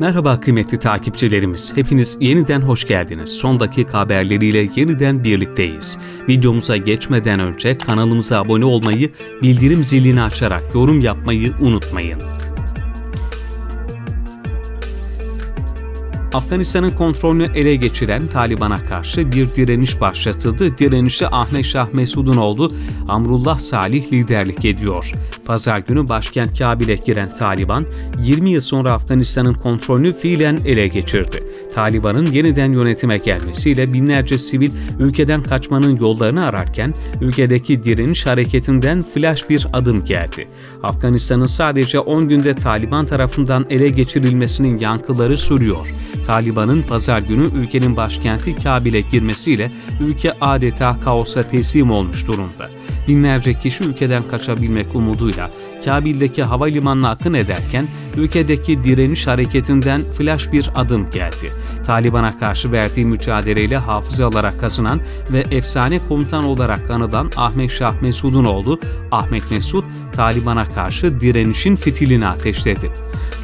Merhaba kıymetli takipçilerimiz. Hepiniz yeniden hoş geldiniz. Son dakika haberleriyle yeniden birlikteyiz. Videomuza geçmeden önce kanalımıza abone olmayı, bildirim zilini açarak yorum yapmayı unutmayın. Afganistan'ın kontrolünü ele geçiren Taliban'a karşı bir direniş başlatıldı. Direnişe Ahmet Şah Mesudunoğlu, Amrullah Salih liderlik ediyor. Pazar günü başkent Kabil'e giren Taliban, 20 yıl sonra Afganistan'ın kontrolünü fiilen ele geçirdi. Taliban'ın yeniden yönetime gelmesiyle binlerce sivil ülkeden kaçmanın yollarını ararken ülkedeki direniş hareketinden flash bir adım geldi. Afganistan'ın sadece 10 günde Taliban tarafından ele geçirilmesinin yankıları sürüyor. Taliban'ın pazar günü ülkenin başkenti Kabil'e girmesiyle ülke adeta kaosa teslim olmuş durumda. Binlerce kişi ülkeden kaçabilmek umuduyla Kabil'deki havalimanına akın ederken ülkedeki direniş hareketinden flash bir adım geldi. Taliban'a karşı verdiği mücadeleyle hafıza olarak kazınan ve efsane komutan olarak anılan Ahmet Şah Mesudunoğlu, Ahmet Mesud, Taliban'a karşı direnişin fitilini ateşledi.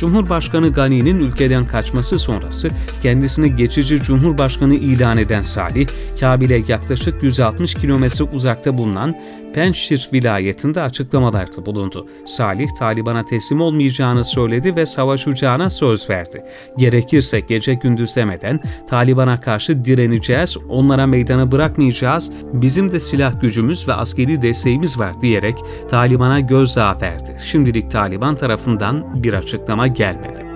Cumhurbaşkanı Gani'nin ülkeden kaçması sonrası kendisini geçici Cumhurbaşkanı ilan eden Salih, Kabil'e yaklaşık 160 kilometre uzakta bulunan Penşir vilayetinde açıklamalarda bulundu. Salih, Taliban'a teslim olmayacağını söyledi ve savaşacağına söz verdi. Gerekirse gece gündüz demeden Taliban'a karşı direneceğiz, onlara meydanı bırakmayacağız, bizim de silah gücümüz ve askeri desteğimiz var diyerek Taliban'a gözdağı verdi. Şimdilik Taliban tarafından bir açıklama anlama.